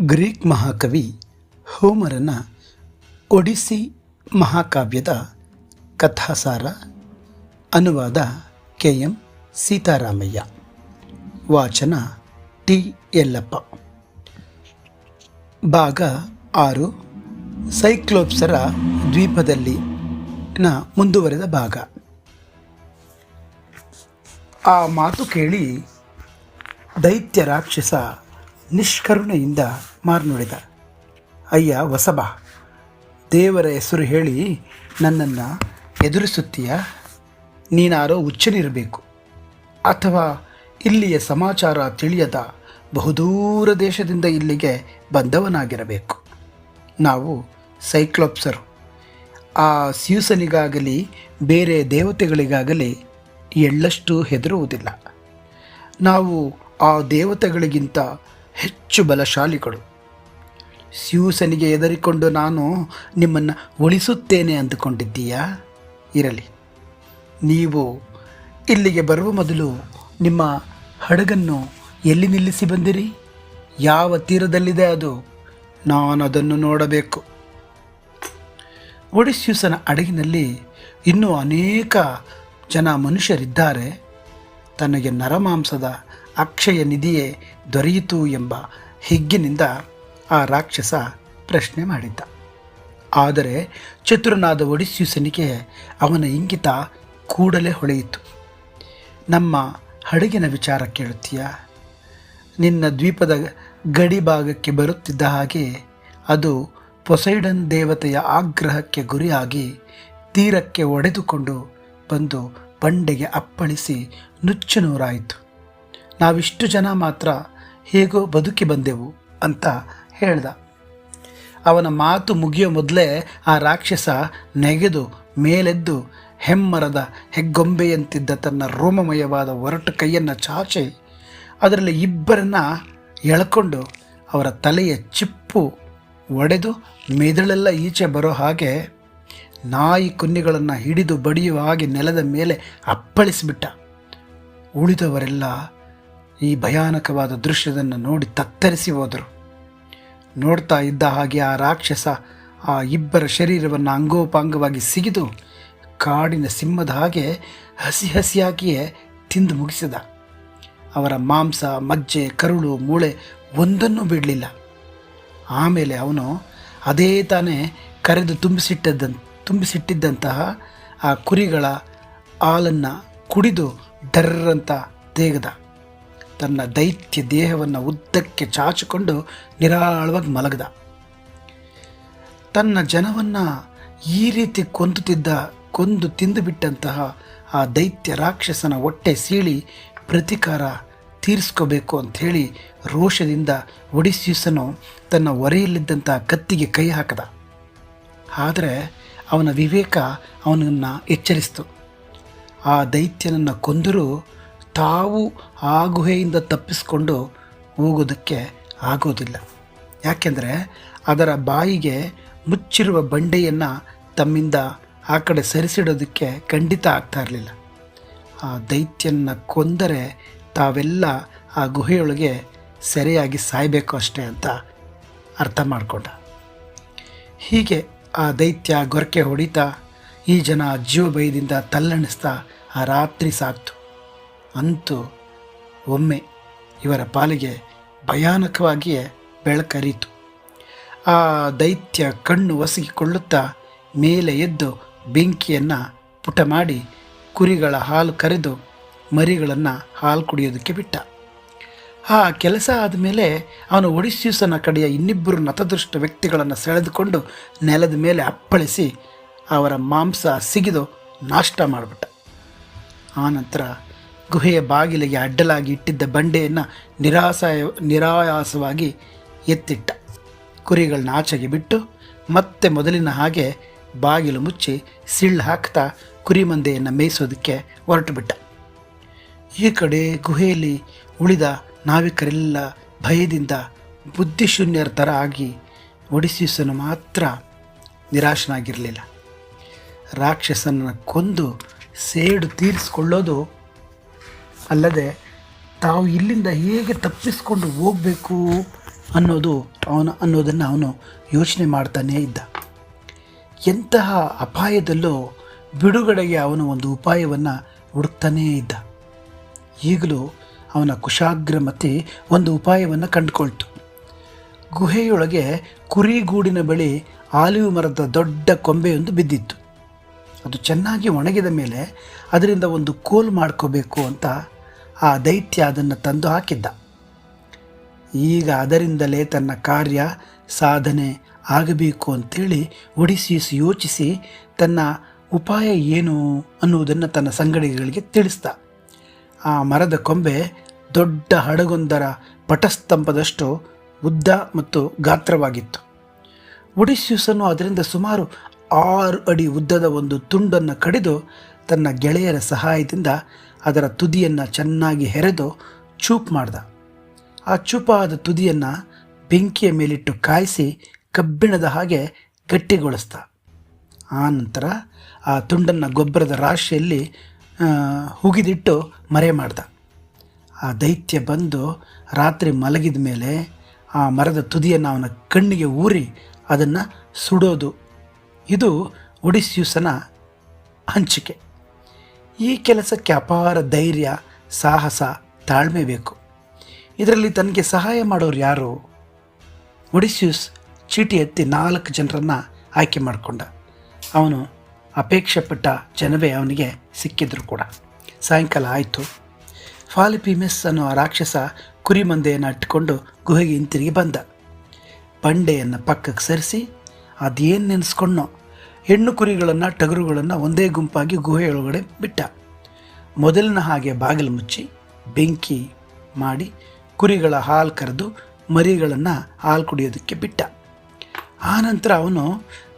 Greek ಮಹಾಕವಿ ಹೋಮರನ ಒಡಿಸಿ ಮಹಾಕಾವ್ಯದ ಕಥಾಸಾರ ಅನುವಾದ K M Sitaramayya. ವಾಚನ ಟಿ ಯಲ್ಲಪ್ಪ. ಭಾಗ ಆರು, ಸೈಕ್ಲೋಪ್ಸರ ದ್ವೀಪದಲ್ಲಿ ನ ಮುಂದುವರೆದ ಭಾಗ. ಆ ಮಾತು ಕೇಳಿ ದೈತ್ಯ ರಾಕ್ಷಸ ನಿಷ್ಕರುಣೆಯಿಂದ ಮಾರ್ನುಡಿದ ಅಯ್ಯ ವಸಬ, ದೇವರ ಹೆಸರು ಹೇಳಿ ನನ್ನನ್ನು ಎದುರಿಸುತ್ತೀಯ? ನೀನಾರೋ ಹುಚ್ಚನಿರಬೇಕು. ಅಥವಾ ಇಲ್ಲಿಯ ಸಮಾಚಾರ ತಿಳಿಯದ ಬಹುದೂರ ದೇಶದಿಂದ ಇಲ್ಲಿಗೆ ಬಂದವನಾಗಿರಬೇಕು. ನಾವು ಸೈಕ್ಲೋಪ್ಸರು. ಆ ಸ್ಯೂಸನಿಗಾಗಲಿ ಬೇರೆ ದೇವತೆಗಳಿಗಾಗಲಿ ಎಳ್ಳಷ್ಟು ಹೆದರುವುದಿಲ್ಲ. ನಾವು ಆ ದೇವತೆಗಳಿಗಿಂತ ಹೆಚ್ಚು ಬಲಶಾಲಿಗಳು. ಸ್ಯೂಸನಿಗೆ ಹೆದರಿಕೊಂಡು ನಾನು ನಿಮ್ಮನ್ನು ಉಳಿಸುತ್ತೇನೆ ಅಂದುಕೊಂಡಿದ್ದೀಯಾ? ಇರಲಿ. ನೀವು ಇಲ್ಲಿಗೆ ಬರುವ ಮೊದಲು ನಿಮ್ಮ ಹಡಗನ್ನು ಎಲ್ಲಿ ನಿಲ್ಲಿಸಿ ಬಂದಿರಿ? ಯಾವ ತೀರದಲ್ಲಿದೆ ಅದು? ನಾನು ಅದನ್ನು ನೋಡಬೇಕು. ಒಡಿಸ್ಯೂಸನ ಹಡಗಿನಲ್ಲಿ ಇನ್ನೂ ಅನೇಕ ಜನ ಮನುಷ್ಯರಿದ್ದಾರೆ. ತನಗೆ ನರಮಾಂಸದ ಅಕ್ಷಯ ನಿಧಿಯೇ ದೊರೆಯಿತು ಎಂಬ ಹಿಗ್ಗಿನಿಂದ ಆ ರಾಕ್ಷಸ ಪ್ರಶ್ನೆ ಮಾಡಿದ್ದ. ಆದರೆ ಚತುರನಾದ ಒಡಿಸ್ಯೂಸನಿಗೆ ಅವನ ಇಂಗಿತ ಕೂಡಲೇ ಹೊಳೆಯಿತು. ನಮ್ಮ ಹಡಗಿನ ವಿಚಾರ ಕೇಳುತ್ತೀಯ? ನಿನ್ನ ದ್ವೀಪದ ಗಡಿ ಭಾಗಕ್ಕೆ ಬರುತ್ತಿದ್ದ ಹಾಗೆ ಅದು ಪೊಸೈಡನ್ ದೇವತೆಯ ಆಗ್ರಹಕ್ಕೆ ಗುರಿಯಾಗಿ ತೀರಕ್ಕೆ ಒಡೆದುಕೊಂಡು ಬಂದು ಬಂಡೆಗೆ ಅಪ್ಪಳಿಸಿ ನುಚ್ಚು ನೂರಾಯಿತು. ನಾವಿಷ್ಟು ಜನ ಮಾತ್ರ ಹೇಗೋ ಬದುಕಿ ಬಂದೆವು ಅಂತ ಹೇಳ್ದ. ಅವನ ಮಾತು ಮುಗಿಯೋ ಮೊದಲೇ ಆ ರಾಕ್ಷಸ ನೆಗೆದು ಮೇಲೆದ್ದು ಹೆಮ್ಮರದ ಹೆಗ್ಗೊಂಬೆಯಂತಿದ್ದ ತನ್ನ ರೋಮಮಯವಾದ ಒರಟು ಕೈಯನ್ನು ಚಾಚಿ ಅದರಲ್ಲಿ ಇಬ್ಬರನ್ನ ಎಳ್ಕೊಂಡು ಅವರ ತಲೆಯ ಚಿಪ್ಪು ಒಡೆದು ಮೆದುಳೆಲ್ಲ ಈಚೆ ಬರೋ ಹಾಗೆ ನಾಯಿ ಕುನ್ನಿಗಳನ್ನು ಹಿಡಿದು ಬಡಿಯುವ ಹಾಗೆ ನೆಲದ ಮೇಲೆ ಅಪ್ಪಳಿಸಿಬಿಟ್ಟ. ಉಳಿದವರೆಲ್ಲ ಈ ಭಯಾನಕವಾದ ದೃಶ್ಯದನ್ನು ನೋಡಿ ತತ್ತರಿಸಿ ಹೋದರು. ನೋಡ್ತಾ ಇದ್ದ ಹಾಗೆ ಆ ರಾಕ್ಷಸ ಆ ಇಬ್ಬರ ಶರೀರವನ್ನು ಅಂಗೋಪಾಂಗವಾಗಿ ಸಿಗಿದು ಕಾಡಿನ ಸಿಂಹದ ಹಾಗೆ ಹಸಿ ಹಸಿಯಾಗಿಯೇ ತಿಂದು ಮುಗಿಸಿದ. ಅವರ ಮಾಂಸ, ಮಜ್ಜೆ, ಕರುಳು, ಮೂಳೆ ಒಂದನ್ನೂ ಬಿಡಲಿಲ್ಲ. ಆಮೇಲೆ ಅವನು ಅದೇ ತಾನೇ ಕರೆದು ತುಂಬಿಸಿಟ್ಟದ್ದ, ತುಂಬಿಸಿಟ್ಟಿದ್ದಂತಹ ಆ ಕುರಿಗಳ ಹಾಲನ್ನು ಕುಡಿದು ಡರ್ರಂತ ತೇಗದ ತನ್ನ ದೈತ್ಯ ದೇಹವನ್ನು ಉದ್ದಕ್ಕೆ ಚಾಚಿಕೊಂಡು ನಿರಾಳವಾಗಿ ಮಲಗದ. ತನ್ನ ಜನವನ್ನು ಈ ರೀತಿ ಕೊಂದುತ್ತಿದ್ದ ಕೊಂದು ತಿಂದುಬಿಟ್ಟಂತಹ ಆ ದೈತ್ಯ ರಾಕ್ಷಸನ ಹೊಟ್ಟೆ ಸೀಳಿ ಪ್ರತಿಕಾರ ತೀರಿಸ್ಕೋಬೇಕು ಅಂಥೇಳಿ ರೋಷದಿಂದ ಒಡಿಸ್ಯೂಸನು ತನ್ನ ಒರೆಯಲ್ಲಿದ್ದಂಥ ಕತ್ತಿಗೆ ಕೈ ಹಾಕದ. ಆದರೆ ಅವನ ವಿವೇಕ ಅವನನ್ನು ಎಚ್ಚರಿಸ್ತು. ಆ ದೈತ್ಯನನ್ನು ಕೊಂದರೂ ತಾವು ಆ ಗುಹೆಯಿಂದ ತಪ್ಪಿಸಿಕೊಂಡು ಹೋಗೋದಕ್ಕೆ ಆಗೋದಿಲ್ಲ. ಯಾಕೆಂದರೆ ಅದರ ಬಾಯಿಗೆ ಮುಚ್ಚಿರುವ ಬಂಡೆಯನ್ನು ತಮ್ಮಿಂದ ಆ ಕಡೆ ಸರಿಸಿಡೋದಕ್ಕೆ ಖಂಡಿತ ಆಗ್ತಾ ಇರಲಿಲ್ಲ. ಆ ದೈತ್ಯನ ಕೊಂದರೆ ತಾವೆಲ್ಲ ಆ ಗುಹೆಯೊಳಗೆ ಸರಿಯಾಗಿ ಸಾಯಬೇಕು ಅಷ್ಟೇ ಅಂತ ಅರ್ಥ ಮಾಡಿಕೊಂಡ. ಹೀಗೆ ಆ ದೈತ್ಯ ಗೊರಕೆ ಹೊಡಿತಾ ಈ ಜನ ಜೀವ ಭಯದಿಂದ ತಲ್ಲಣಿಸ್ತಾ ಆ ರಾತ್ರಿ ಸಾಕ್ತು. ಅಂತೂ ಒಮ್ಮೆ ಇವರ ಪಾಲಿಗೆ ಭಯಾನಕವಾಗಿಯೇ ಬೆಳಕರಿತು ಆ ದೈತ್ಯ ಕಣ್ಣು ಒಸಗಿಕೊಳ್ಳುತ್ತಾ ಮೇಲೆ ಎದ್ದು ಬೆಂಕಿಯನ್ನು ಪುಟ ಮಾಡಿ ಕುರಿಗಳ ಹಾಲು ಕರೆದು ಮರಿಗಳನ್ನು ಹಾಲು ಕುಡಿಯೋದಕ್ಕೆ ಬಿಟ್ಟ. ಆ ಕೆಲಸ ಆದಮೇಲೆ ಅವನು ಒಡಿಸ್ಯೂಸನ ಕಡೆಯ ಇನ್ನಿಬ್ಬರು ನತದೃಷ್ಟ ವ್ಯಕ್ತಿಗಳನ್ನು ಸೆಳೆದುಕೊಂಡು ನೆಲದ ಮೇಲೆ ಅಪ್ಪಳಿಸಿ ಅವರ ಮಾಂಸ ಸಿಗಿದು ನಾಷ್ಟ ಮಾಡಿಬಿಟ್ಟ. ಆನಂತರ ಗುಹೆಯ ಬಾಗಿಲಿಗೆ ಅಡ್ಡಲಾಗಿ ಇಟ್ಟಿದ್ದ ಬಂಡೆಯನ್ನು ನಿರಾಸಾಯ, ನಿರಾಯಾಸವಾಗಿ ಎತ್ತಿಟ್ಟ. ಕುರಿಗಳನ್ನ ಆಚೆಗೆ ಬಿಟ್ಟು ಮತ್ತೆ ಮೊದಲಿನ ಹಾಗೆ ಬಾಗಿಲು ಮುಚ್ಚಿ ಸಿಳ್ಳು ಹಾಕ್ತಾ ಕುರಿ ಮಂದೆಯನ್ನು ಮೇಯಿಸೋದಕ್ಕೆ ಹೊರಟು ಬಿಟ್ಟ ಈ ಕಡೆ ಗುಹೆಯಲ್ಲಿ ಉಳಿದ ನಾವಿಕರೆಲ್ಲ ಭಯದಿಂದ ಬುದ್ಧಿಶೂನ್ಯರ ಥರ ಆಗಿ ಒಡಿಸ್ಯೂಸನು ಮಾತ್ರ ನಿರಾಶನಾಗಿರಲಿಲ್ಲ. ರಾಕ್ಷಸನನ್ನು ಕೊಂದು ಸೇಡು ತೀರಿಸಿಕೊಳ್ಳೋದು ಅಲ್ಲದೆ ತಾವು ಇಲ್ಲಿಂದ ಹೇಗೆ ತಪ್ಪಿಸ್ಕೊಂಡು ಹೋಗಬೇಕು ಅನ್ನೋದು ಅವನು, ಅನ್ನೋದನ್ನು ಅವನು ಯೋಚನೆ ಮಾಡ್ತಾನೇ ಇದ್ದ. ಎಂತಹ ಅಪಾಯದಲ್ಲೂ ಬಿಡುಗಡೆಗೆ ಅವನು ಒಂದು ಉಪಾಯವನ್ನು ಹುಡುಕ್ತಾನೇ ಇದ್ದ. ಈಗಲೂ ಅವನ ಕುಶಾಗ್ರಮತಿ ಒಂದು ಉಪಾಯವನ್ನು ಕಂಡುಕೊಳ್ತು. ಗುಹೆಯೊಳಗೆ ಕುರಿಗೂಡಿನ ಬಳಿ ಆಲಿವ್ ಮರದ ದೊಡ್ಡ ಕೊಂಬೆಯೊಂದು ಬಿದ್ದಿತ್ತು. ಅದು ಚೆನ್ನಾಗಿ ಒಣಗಿದ ಮೇಲೆ ಅದರಿಂದ ಒಂದು ಕೋಲ್ ಮಾಡ್ಕೋಬೇಕು ಅಂತ ಆ ದೈತ್ಯ ಅದನ್ನು ತಂದು ಹಾಕಿದ್ದ. ಈಗ ಅದರಿಂದಲೇ ತನ್ನ ಕಾರ್ಯ, ಸಾಧನೆ ಆಗಬೇಕು ಅಂತೇಳಿ ಒಡಿಸಿ ಯೋಚಿಸಿ ತನ್ನ ಉಪಾಯ ಏನು ಅನ್ನುವುದನ್ನು ತನ್ನ ಸಂಗಡಿಗಳಿಗೆ ತಿಳಿಸ್ದ. ಆ ಮರದ ಕೊಂಬೆ ದೊಡ್ಡ ಹಡಗೊಂದರ ಪಟಸ್ತಂಭದಷ್ಟು ಉದ್ದ ಮತ್ತು ಗಾತ್ರವಾಗಿತ್ತು. ಒಡಿಸ್ಯೂಸನ್ನು ಅದರಿಂದ ಸುಮಾರು ಆರು ಅಡಿ ಉದ್ದದ ಒಂದು ತುಂಡನ್ನು ಕಡಿದು ತನ್ನ ಗೆಳೆಯರ ಸಹಾಯದಿಂದ ಅದರ ತುದಿಯನ್ನು ಚೆನ್ನಾಗಿ ಹೆರೆದು ಚೂಪ್ ಮಾಡ್ದ. ಆ ಚೂಪಾದ ತುದಿಯನ್ನು ಬೆಂಕಿಯ ಮೇಲಿಟ್ಟು ಕಾಯಿಸಿ ಕಬ್ಬಿಣದ ಹಾಗೆ ಗಟ್ಟಿಗೊಳಿಸ್ದ. ಆ ನಂತರ ಆ ತುಂಡನ್ನು ಗೊಬ್ಬರದ ರಾಶಿಯಲ್ಲಿ ಹುಗಿದಿಟ್ಟು ಮರೆ ಮಾಡ್ದ. ಆ ದೈತ್ಯ ಬಂದು ರಾತ್ರಿ ಮಲಗಿದ ಮೇಲೆ ಆ ಮರದ ತುದಿಯನ್ನು ಅವನ ಕಣ್ಣಿಗೆ ಊರಿ ಅದನ್ನು ಸುಡೋದು. ಇದು ಒಡಿಸ್ಯೂಸನ ಹಂಚಿಕೆ. ಈ ಕೆಲಸಕ್ಕೆ ಅಪಾರ ಧೈರ್ಯ, ಸಾಹಸ, ತಾಳ್ಮೆ ಬೇಕು. ಇದರಲ್ಲಿ ತನಗೆ ಸಹಾಯ ಮಾಡೋರು ಯಾರು? ಒಡಿಸ್ಯೂಸ್ ಚೀಟಿ ಎತ್ತಿ ನಾಲ್ಕು ಜನರನ್ನು ಆಯ್ಕೆ ಮಾಡಿಕೊಂಡ. ಅವನು ಅಪೇಕ್ಷೆ ಪಟ್ಟ ಜನವೇ ಅವನಿಗೆ ಸಿಕ್ಕಿದ್ರು ಕೂಡ. ಸಾಯಂಕಾಲ ಆಯಿತು. ಫಾಲಿಪಿಮೆಸ್ ಅನ್ನೋ ಆ ರಾಕ್ಷಸ ಕುರಿ ಮಂದೆಯನ್ನು ಅಟ್ಟಿಕೊಂಡು ಗುಹೆಗೆ ಹಿಂತಿರುಗಿ ಬಂದ. ಬಂಡೆಯನ್ನು ಪಕ್ಕಕ್ಕೆ ಸರಿಸಿ, ಅದೇನು ನೆನೆಸ್ಕೊಂಡೋ ಹೆಣ್ಣು ಕುರಿಗಳನ್ನು, ಟಗರುಗಳನ್ನು ಒಂದೇ ಗುಂಪಾಗಿ ಗುಹೆಯೊಳಗಡೆ ಬಿಟ್ಟ. ಮೊದಲಿನ ಹಾಗೆ ಬಾಗಿಲು ಮುಚ್ಚಿ, ಬೆಂಕಿ ಮಾಡಿ, ಕುರಿಗಳ ಹಾಲು ಕರೆದು ಮರಿಗಳನ್ನು ಹಾಲು ಕುಡಿಯೋದಕ್ಕೆ ಬಿಟ್ಟ. ಆನಂತರ ಅವನು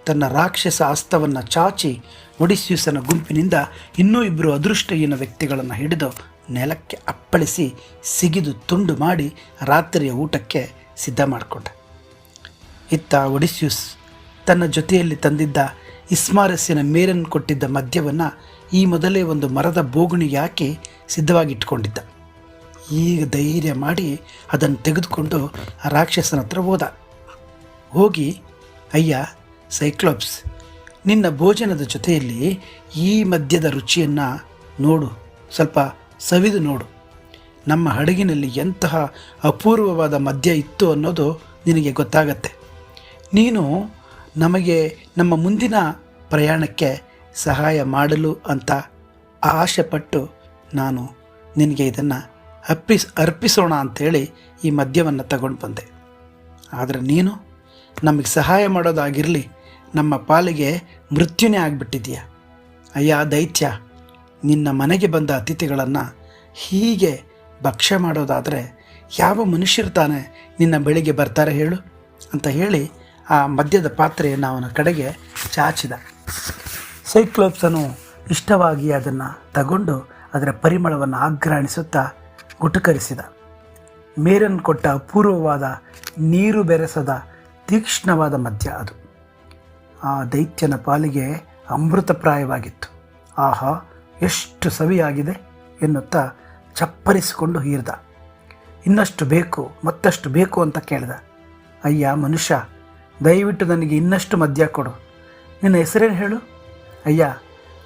ತನ್ನ ರಾಕ್ಷಸ ಅಸ್ತವನ್ನು ಚಾಚಿ ಒಡಿಸ್ಯೂಸನ ಗುಂಪಿನಿಂದ ಇನ್ನೂ ಇಬ್ಬರು ಅದೃಷ್ಟಹೀನ ವ್ಯಕ್ತಿಗಳನ್ನು ಹಿಡಿದು ನೆಲಕ್ಕೆ ಅಪ್ಪಳಿಸಿ ಸಿಗಿದು ತುಂಡು ಮಾಡಿ ರಾತ್ರಿಯ ಊಟಕ್ಕೆ ಸಿದ್ಧ ಮಾಡಿಕೊಂಡ. ಇತ್ತ ಒಡಿಸ್ಯೂಸ್ ತನ್ನ ಜೊತೆಯಲ್ಲಿ ತಂದಿದ್ದ ಇಸ್ಮಾರಸ್ಸಿನ ಮೇರನ್ನು ಕೊಟ್ಟಿದ್ದ ಮದ್ಯವನ್ನು ಈ ಮೊದಲೇ ಒಂದು ಮರದ ಬೋಗುಣಿಗೆ ಹಾಕಿ ಸಿದ್ಧವಾಗಿಟ್ಕೊಂಡಿದ್ದ? ಈಗ ಧೈರ್ಯ ಮಾಡಿ ಅದನ್ನು ತೆಗೆದುಕೊಂಡು ಆ ರಾಕ್ಷಸನ ಹತ್ರ ಹೋದ. ಹೋಗಿ, ಅಯ್ಯ, ಸೈಕ್ಲೋಪ್ಸ್, ನಿನ್ನ ಭೋಜನದ ಜೊತೆಯಲ್ಲಿ ಈ ಮದ್ಯದ ರುಚಿಯನ್ನು ನೋಡು, ಸ್ವಲ್ಪ ಸವಿದು ನೋಡು. ನಮ್ಮ ಹಡಗಿನಲ್ಲಿ ಎಂತಹ ಅಪೂರ್ವವಾದ ಮದ್ಯ ಇತ್ತು ಅನ್ನೋದು ನಿನಗೆ ಗೊತ್ತಾಗತ್ತೆ. ನೀನು ನಮಗೆ ನಮ್ಮ ಮುಂದಿನ ಪ್ರಯಾಣಕ್ಕೆ ಸಹಾಯ ಮಾಡಲು ಅಂತ ಆಶೆಪಟ್ಟು ನಾನು ನಿನಗೆ ಇದನ್ನು ಅರ್ಪಿಸ್, ಅರ್ಪಿಸೋಣ ಅಂಥೇಳಿ ಈ ಮದ್ಯವನ್ನು ತಗೊಂಡು ಬಂದೆ. ಆದರೆ ನೀನು ನಮಗೆ ಸಹಾಯ ಮಾಡೋದಾಗಿರಲಿ, ನಮ್ಮ ಪಾಲಿಗೆ ಮೃತ್ಯುನೇ ಆಗಿಬಿಟ್ಟಿದೀಯ ಅಯ್ಯ, ದೈತ್ಯ, ನಿನ್ನ ಮನೆಗೆ ಬಂದ ಅತಿಥಿಗಳನ್ನು ಹೀಗೆ ಭಕ್ಷ್ಯ ಮಾಡೋದಾದರೆ ಯಾವ ಮನುಷ್ಯರು ತಾನೇ ನಿನ್ನ ಬೆಳಿಗ್ಗೆ ಬರ್ತಾರೆ ಹೇಳು ಅಂತ ಹೇಳಿ ಆ ಮದ್ಯದ ಪಾತ್ರೆಯನ್ನು ಅವನ ಕಡೆಗೆ ಚಾಚಿದ. ಸೈಕ್ಲೋಪ್ಸನು ಇಷ್ಟವಾಗಿ ಅದನ್ನು ತಗೊಂಡು ಅದರ ಪರಿಮಳವನ್ನು ಆಗ್ರಾಣಿಸುತ್ತಾ ಗುಟುಕರಿಸಿದ. ಮೇರನ್ ಕೊಟ್ಟ ಅಪೂರ್ವವಾದ ನೀರು ಬೆರೆಸದ ತೀಕ್ಷ್ಣವಾದ ಮದ್ಯ ಅದು. ಆ ದೈತ್ಯನ ಪಾಲಿಗೆ ಅಮೃತಪ್ರಾಯವಾಗಿತ್ತು. ಆಹಾ, ಎಷ್ಟು ಸವಿಯಾಗಿದೆ ಎನ್ನುತ್ತಾ ಚಪ್ಪರಿಸಿಕೊಂಡು ಹೀರ್ದ. ಇನ್ನಷ್ಟು ಬೇಕು, ಮತ್ತಷ್ಟು ಬೇಕು ಅಂತ ಕೇಳಿದ. ಅಯ್ಯ, ಮನುಷ್ಯ ದಯವಿಟ್ಟು ನನಗೆ ಇನ್ನಷ್ಟು ಮದ್ಯ ಕೊಡು. ನಿನ್ನ ಹೆಸರೇನು ಹೇಳು? ಅಯ್ಯ,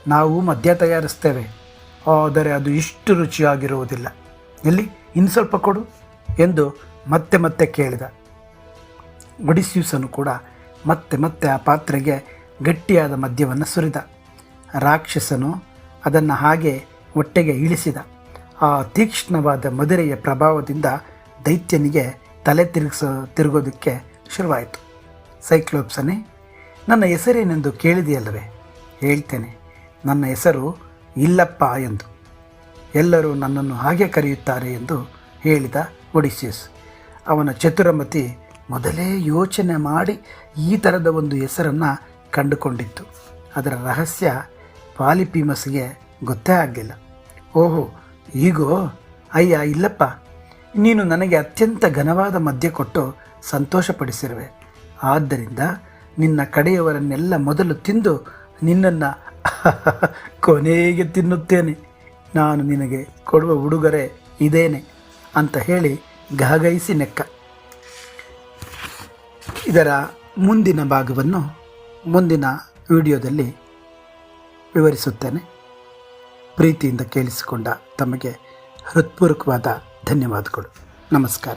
ನಾವು ಮದ್ಯ ತಯಾರಿಸ್ತೇವೆ. ಆದರೆ ಅದು ಇಷ್ಟು ರುಚಿಯಾಗಿರುವುದಿಲ್ಲ. ಎಲ್ಲಿ? ಇನ್ನು ಸ್ವಲ್ಪ ಕೊಡು ಎಂದು ಮತ್ತೆ ಮತ್ತೆ ಕೇಳಿದ. ಒಡಿಸ್ಯೂಸನು ಕೂಡ ಮತ್ತೆ ಮತ್ತೆ ಆ ಪಾತ್ರೆಗೆ ಗಟ್ಟಿಯಾದ ಮದ್ಯವನ್ನು ಸುರಿದ. ರಾಕ್ಷಸನು ಅದನ್ನು ಹಾಗೆ ಹೊಟ್ಟೆಗೆ ಇಳಿಸಿದ. ಆ ತೀಕ್ಷ್ಣವಾದ ಮದುರೆಯ ಪ್ರಭಾವದಿಂದ ದೈತ್ಯನಿಗೆ ತಲೆ ತಿರುಗಿಸ ತಿರುಗೋದಕ್ಕೆ ಶುರುವಾಯಿತು. ಸೈಕ್ಲೋಪ್ಸನೇ. ನನ್ನ ಹೆಸರೇನೆಂದು ಕೇಳಿದೆಯಲ್ಲವೇ? ಹೇಳ್ತೇನೆ. ನನ್ನ ಹೆಸರು ಇಲ್ಲಪ್ಪ ಎಂದು. ಎಲ್ಲರೂ ನನ್ನನ್ನು ಹಾಗೆ ಕರೆಯುತ್ತಾರೆ ಎಂದು ಹೇಳಿದ ಒಡಿಸಿಯಸ್. ಅವನ ಚತುರಮತಿ ಮೊದಲೇ ಯೋಚನೆ ಮಾಡಿ ಈ ಥರದ ಒಂದು ಹೆಸರನ್ನು ಕಂಡುಕೊಂಡಿತ್ತು. ಅದರ ರಹಸ್ಯ ಪಾಲಿಪೀಮಸ್ಗೆ ಗೊತ್ತೇ ಆಗಲಿಲ್ಲ. ಓಹೋ, ಈಗೋ? ಅಯ್ಯ, ಇಲ್ಲಪ್ಪ. ನೀನು ನನಗೆ ಅತ್ಯಂತ ಘನವಾದ ಮದ್ಯ ಕೊಟ್ಟು ಸಂತೋಷಪಡಿಸಿರುವೆ. ಆದ್ದರಿಂದ ನಿನ್ನ ಕಡೆಯವರನ್ನೆಲ್ಲ ಮೊದಲು ತಿಂದು ನಿನ್ನನ್ನು ಕೊನೆಗೆ ತಿನ್ನುತ್ತೇನೆ. ನಾನು ನಿನಗೆ ಕೊಡುವ ಉಡುಗೊರೆ ಇದೇನೆ ಅಂತ ಹೇಳಿ ಗಾಗೈಸಿ ನೆಕ್ಕ. ಇದರ ಮುಂದಿನ ಭಾಗವನ್ನು ಮುಂದಿನ ವಿಡಿಯೋದಲ್ಲಿ ವಿವರಿಸುತ್ತೇನೆ. ಪ್ರೀತಿಯಿಂದ ಕೇಳಿಸಿಕೊಂಡ ತಮಗೆ ಹೃತ್ಪೂರ್ವಕವಾದ ಧನ್ಯವಾದಗಳು. ನಮಸ್ಕಾರ.